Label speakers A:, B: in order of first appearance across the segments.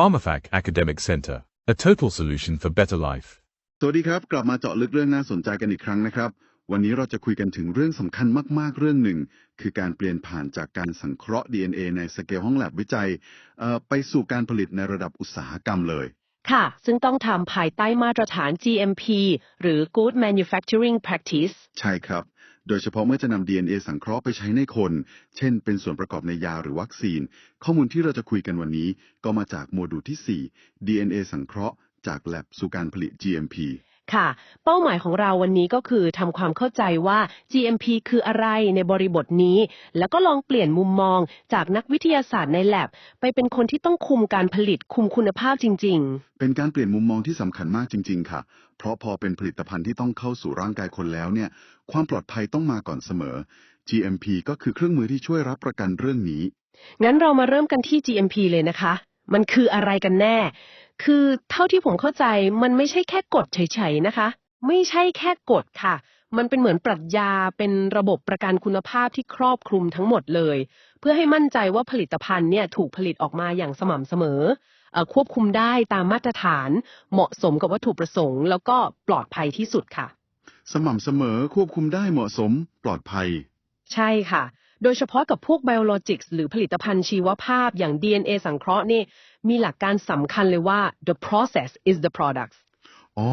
A: PharmaFac Academic Center, a total solution for better life.
B: สวัสดีครับ กลับมาเจาะลึกเรื่องน่าสนใจกันอีกครั้งนะครับ วันนี้เราจะคุยกันถึงเรื่องสำคัญมากๆเรื่องหนึ่ง คือการเปลี่ยนผ่านจากการสังเคราะห์ DNA ในสเกลห้องแลบวิจัยเอ่อไปสู่การผลิตในระดับอุตสาหกรรมเลย
C: ค่ะ ซึ่งต้องทำภายใต้มาตรฐาน GMP หรือ Good Manufacturing Practice
B: ใช่ครับ โดยเฉพาะเมื่อจะนำ DNA สังเคราะห์ไปใช้ในคน เช่น เป็นส่วนประกอบในยาหรือวัคซีน ข้อมูลที่เราจะคุยกันวันนี้ ก็มาจากโมดูลที่ 4 DNA สังเคราะห์ จากแลบสู่การผลิต GMP
C: ค่ะ เป้าหมายของเราวันนี้ก็คือทำความเข้าใจว่า GMP คืออะไรในบริบทนี้ แล้วก็ลองเปลี่ยนมุมมอง จากนักวิทยาศาสตร์ในแลบ ไปเป็นคนที่ต้องคุมการผลิตคุมคุณภาพจริง
B: เป็นการเปลี่ยนมุมมองที่สำคัญมากจริง ๆ ค่ะ เพราะพอเป็นผลิตภัณฑ์ที่ต้องเข้าสู่ร่างกายคนแล้วเนี่ย ความปลอดภัยต้องมาก่อนเสมอ GMP ก็คือเครื่องมือที่ช่วยรับประกันเรื่องนี้
C: ๆ งั้นเรามาเริ่มกันที่ GMP เลยนะคะ มันคืออะไรกันแน่ คือเท่าที่ผมเข้าใจมันไม่ใช่แค่กฎเฉยๆนะคะ ไม่ใช่แค่กฎค่ะ มันเป็นเหมือนปรัชญาเป็นระบบประกันคุณภาพที่ครอบคลุมทั้งหมดเลย เพื่อให้มั่นใจว่าผลิตภัณฑ์เนี่ยถูกผลิตออกมาอย่างสม่ำเสมอเอ่อควบคุมได้ตามมาตรฐาน เหมาะสมกับวัตถุประสงค์ แล้วก็ปลอดภัยที่สุดค่ะ
B: สม่ำเสมอควบคุมได้เหมาะสมปลอดภัย
C: ใช่ค่ะ โดยเฉพาะกับพวก biologics หรือผลิตภัณฑ์ชีวภาพอย่าง DNA สังเคราะห์นี่มีหลักการสำคัญเลยว่า the process is the product
B: อ๋อ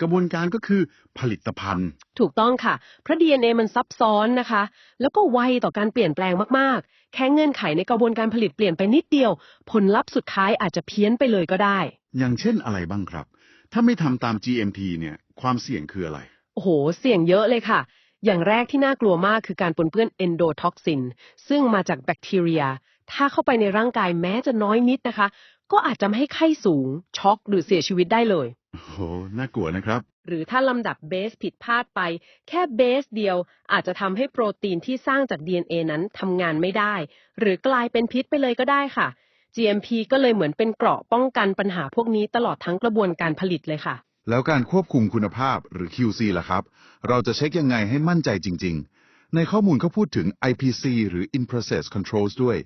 B: กระบวนการก็คือผลิตภัณฑ์
C: ถูกต้องค่ะ เพราะ DNA มันซับซ้อนนะคะ แล้วก็ไวต่อการเปลี่ยนแปลงมาก ๆ แค่เงื่อนไขในกระบวนการผลิตเปลี่ยนไปนิดเดียว ผลลัพธ์สุดท้ายอาจจะเพี้ยนไปเลยก็ได้
B: อย่างเช่นอะไรบ้างครับ ถ้าไม่ทำตาม GMP เนี่ย ความเสี่ยงคืออะไร
C: โอ้โห เสี่ยงเยอะเลยค่ะ อย่างแรกที่น่ากลัวมากคือการปนเปื้อนเอนโดท็อกซิน ซึ่งมาจากแบคทีเรีย ถ้าเข้าไปในร่างกายแม้จะน้อยนิดนะคะ ก็อาจจะไม่ให้ไข้สูง ช็อกหรือเสียชีวิตได้เลย
B: โอ้โหน่ากลัวนะครับ
C: หรือถ้าลำดับเบสผิดพลาดไป แค่เบสเดียว อาจจะทำให้โปรตีนที่สร้างจาก DNA นั้นทำงานไม่ได้ หรือกลายเป็นพิษไปเลยก็ได้ค่ะ GMP ก็เลยเหมือนเป็นเกราะป้องกันปัญหาพวกนี้ตลอดทั้งกระบวนการผลิตเลยค่ะ
B: แล้วการควบคุมคุณภาพหรือ QC ล่ะครับ เราจะเช็คยังไงให้มั่นใจจริง ๆ ในข้อมูลเขาพูดถึง IPC หรือ In Process Controls ด้วย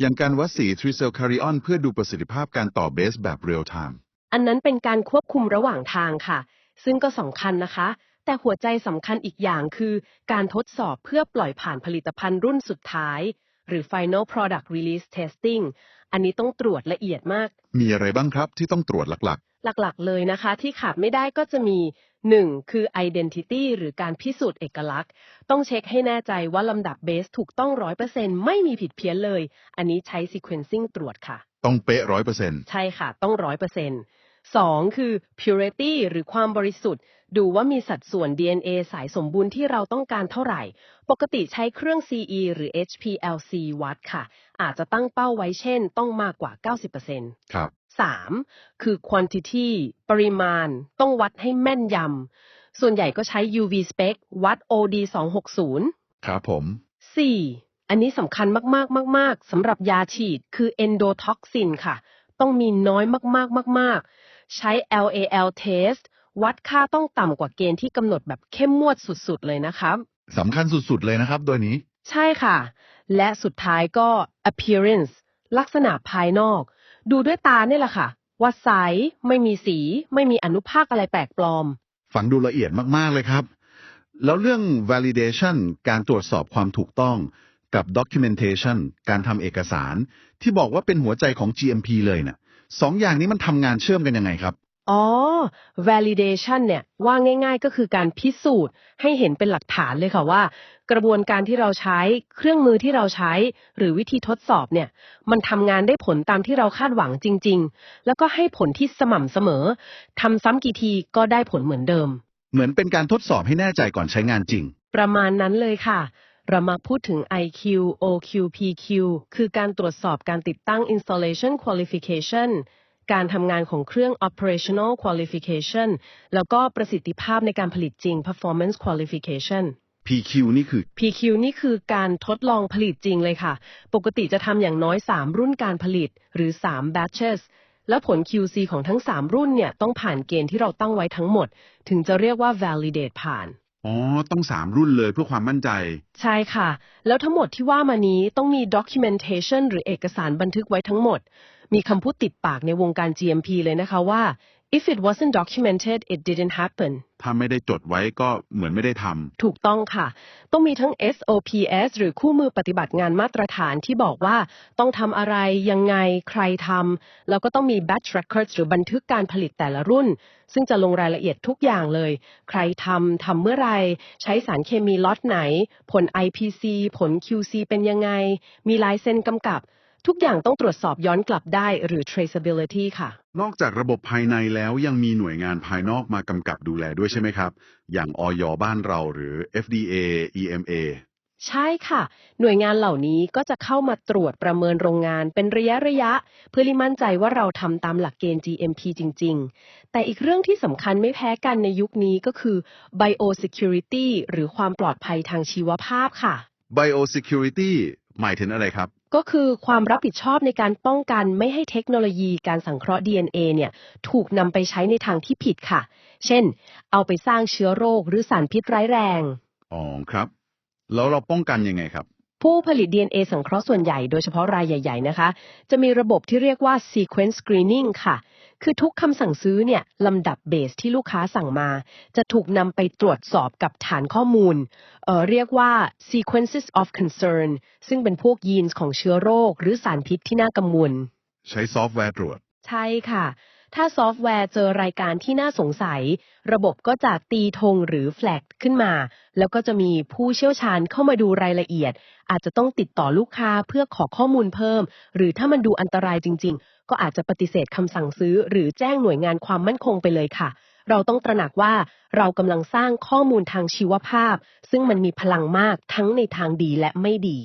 B: อย่างการวัดสี t r i c e l c a r i o n เพื่อดูประสิทธิภาพการต่อเบสแบบ real time
C: อันนั้นเป็นการควบคุมระหว่างทางค่ะ ซึ่งก็สำคัญนะคะ แต่หัวใจสำคัญอีกอย่างคือ การทดสอบเพื่อปล่อยผ่านผลิตภัณฑ์รุ่นสุดท้าย หรือ final product release testing อันนี้ต้องตรวจละเอียดมาก
B: มีอะไรบ้างครับที่ต้องตรวจหลัก
C: หลักๆ เลยนะคะ ที่ขาดไม่ได้ก็จะมี 1. คือ identity หรือการพิสูจน์เอกลักษณ์ ต้องเช็คให้แน่ใจว่าลำดับเบสถูกต้อง 100%ไม่มีผิดเพี้ยนเลย อันนี้ใช้ sequencing ตรวจค่ะ
B: ๆต้องเป๊ะร้อยเปอร์เซ็นต์
C: ใช่ค่ะ ต้องร้ อยเปอร์เซ็นต์สองคือ purity หรือความบริสุทธิ์ ดูว่ามีสัดส่วน DNA สายสมบูรณ์ที่เราต้องการเท่าไหร่ ปกติใช้เครื่อง CE หรือ HPLC วัดค่ะ อาจจะตั้งเป้าไว้เช่น ต้องมากกว่า 90%
B: ครับ
C: 3. คือ quantity ปริมาณ ต้องวัดให้แม่นยำ ส่วนใหญ่ก็ใช้ UV spec วัด OD 260
B: ครับผม
C: 4. อันนี้สำคัญมากๆมากๆสำหรับยาฉีดคือ endotoxin ค่ะ ต้องมีน้อยมากๆมากๆ ใช้ LAL test วัดค่าต้องต่ำกว่าเกณฑ์ที่กำหนดแบบเข้มงวดสุดๆ เลยนะครับ
B: สำคัญสุดๆ เลยนะครับตัวนี้
C: ใช่ค่ะ และสุดท้ายก็ appearance ลักษณะภายนอก ดูด้วยตาเนี่ยแหละค่ะ ว่าใส ไม่มีสี ไม่มีอนุภาคอะไรแปลกปลอม
B: ฟังดูละเอียดมากๆเลยครับ แล้วเรื่อง validation การตรวจสอบความถูกต้องกับ documentation การทำเอกสาร ที่บอกว่าเป็นหัวใจของ GMP เลยเนี่ย สองอย่างนี้มันทำงานเชื่อมกันยังไงครับ
C: อ๋อ validation เนี่ยว่าง่าย ๆ ก็คือการพิสูจน์ให้เห็นเป็นหลักฐานเลยค่ะว่า กระบวนการที่เราใช้เครื่องมือที่เราใช้ หรือวิธีทดสอบเนี่ย มันทำงานได้ผลตามที่เราคาดหวังจริง ๆ แล้วก็ให้ผลที่สม่ำเสมอทำซ้ำกี่ทีก็ได้ผลเหมือนเดิม
B: เหมือนเป็นการทดสอบให้แน่ใจก่อนใช้งานจริง
C: ประมาณนั้นเลยค่ะ เรามาพูดถึง IQ OQ PQ คือการตรวจสอบการติดตั้ง installation qualification การทำงานของเครื่อง operational qualification แล้วก็ประสิทธิภาพในการผลิตจริง performance qualification
B: PQ นี่คือ
C: PQ นี่คือการทดลองผลิตจริงเลยค่ะ ปกติจะทำอย่างน้อย 3 รุ่นการผลิตหรือ 3 batches แล้วผล QC ของทั้ง 3 รุ่นเนี่ยต้องผ่านเกณฑ์ที่เราตั้งไว้ทั้งหมด ถึงจะเรียกว่า validate ผ่าน
B: อ๋อ ต้องสามรุ่นเลยเพื่อความมั่นใจ
C: ใช่ค่ะ แล้วทั้งหมดที่ว่ามานี้ต้องมี documentation หรือเอกสารบันทึกไว้ทั้งหมด มีคำพูดติดปากในวงการ GMP เลยนะคะว่า if it wasn't documented it didn't happen
B: ถ้าไม่ได้จดไว้ก็เหมือนไม่ได้ทำ
C: ถูกต้องค่ะ ต้องมีทั้ง SOPS หรือคู่มือปฏิบัติงานมาตรฐานที่บอกว่าต้องทำอะไรยังไงใครทำแล้วก็ต้องมี batch records หรือบันทึกการผลิตแต่ละรุ่น ซึ่งจะลงรายละเอียดทุกอย่างเลย ใครทำทำเมื่อไหรใช้สารเคมีล็อตไหน ผล IPC ผล QC เป็นยังไง มีลายเซ็นกำกับ ทุกอย่างต้องตรวจสอบย้อนกลับได้หรือ traceability ค่ะ
B: นอกจากระบบภายในแล้วยังมีหน่วยงานภายนอกมากำกับดูแลด้วยใช่ไหมครับ อย่างออยบ้านเราหรือ FDA EMA
C: ใช่ค่ะ หน่วยงานเหล่านี้ก็จะเข้ามาตรวจประเมินโรงงานเป็นระยะระยะ เพื่อให้มั่นใจว่าเราทำตามหลักเกณฑ์ GMP จริง ๆ แต่อีกเรื่องที่สำคัญไม่แพ้กันในยุคนี้ก็คือ biosecurity หรือความปลอดภัยทางชีวภาพค่ะ
B: Biosecurity หมายถึงอะไรครับ
C: ก็คือความรับผิดชอบในการป้องกันไม่ให้เทคโนโลยีการสังเคราะห์ DNA เนี่ยถูกนำไปใช้ในทางที่ผิดค่ะ เช่น เอาไปสร้างเชื้อโรคหรือสารพิษร้ายแรง
B: อ๋อครับ แล้วเราป้องกันยังไงครับ
C: ผู้ผลิต DNA สังเคราะห์ส่วนใหญ่โดยเฉพาะรายใหญ่ ๆ นะคะ จะมีระบบที่เรียกว่า sequence screening ค่ะ คือทุกคำสั่งซื้อเนี่ยลำดับเบสที่ลูกค้าสั่งมา จะถูกนำไปตรวจสอบกับฐานข้อมูลเอ่อเรียกว่า sequences of concern ซึ่งเป็นพวกยีนส์ของเชื้อโรค หรือสารพิษที่น่ากังวล
B: ใช้ซอฟต์แวร์ตรวจ
C: ใช่ค่ะ ถ้าซอฟต์แวร์เจอรายการที่น่าสงสัย ระบบก็จะตีธงหรือแฟลกขึ้นมา แล้วก็จะมีผู้เชี่ยวชาญเข้ามาดูรายละเอียด อาจจะต้องติดต่อลูกค้าเพื่อขอข้อมูลเพิ่ม หรือถ้ามันดูอันตรายจริง ๆ ก็อาจจะปฏิเสธคำสั่งซื้อ หรือแจ้งหน่วยงานความมั่นคงไปเลยค่ะ เราต้องตระหนักว่าเรากำลังสร้างข้อมูลทางชีวภาพ ซึ่งมันมีพลังมากทั้งในทางดีและไม่ดี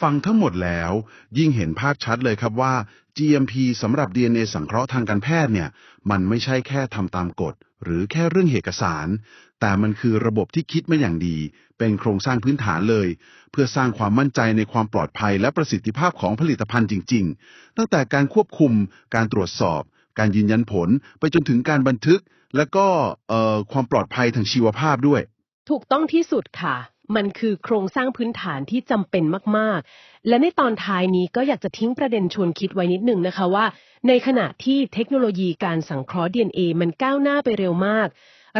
B: ฟังทั้งหมดแล้ว ยิ่งเห็นภาพชัดเลยครับว่า GMP สำหรับ DNA สังเคราะห์ทางการแพทย์เนี่ย มันไม่ใช่แค่ทำตามกฎ หรือแค่เรื่องเอกสาร แต่มันคือระบบที่คิดมาอย่างดี เป็นโครงสร้างพื้นฐานเลย เพื่อสร้างความมั่นใจในความปลอดภัยและประสิทธิภาพของผลิตภัณฑ์จริง ๆ ตั้งแต่การควบคุม การตรวจสอบ การยืนยันผล ไปจนถึงการบันทึก และก็เอ่อความปลอดภัยทางชีวภาพด้วย
C: ถูกต้องที่สุดค่ะ มันคือโครงสร้างพื้นฐานที่จำเป็นมาก ๆ และในตอนท้ายนี้ก็อยากจะทิ้งประเด็นชวนคิดไว้นิดนึงนะคะว่า ในขณะที่เทคโนโลยีการสังเคราะห์ DNA มันก้าวหน้าไปเร็วมาก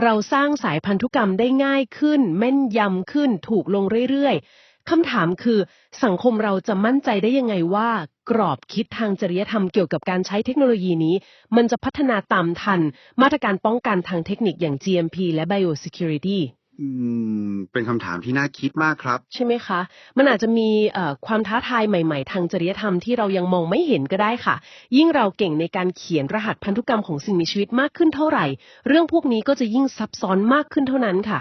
C: เราสร้างสายพันธุกรรมได้ง่ายขึ้น แม่นยำขึ้น ถูกลงเรื่อย ๆคำถามคือสังคมเราจะมั่นใจได้ยังไงว่า กรอบคิดทางจริยธรรมเกี่ยวกับการใช้เทคโนโลยีนี้ มันจะพัฒนาตามทัน มาตรการป้องกันทางเทคนิคอย่าง GMP และ Biosecurity
D: อืม เป็นคำถามที่น่าคิดมากครับ
C: ใช่ไหมคะ มันอาจจะมีเอ่อความท้าทายใหม่ๆ ทางจริยธรรมที่เรายังมองไม่เห็นก็ได้ค่ะ ยิ่งเราเก่งในการเขียนรหัสพันธุกรรมของสิ่งมีชีวิตมากขึ้นเท่าไหร่ เรื่องพวกนี้ก็จะยิ่งซับซ้อนมากขึ้นเท่านั้นค่ะ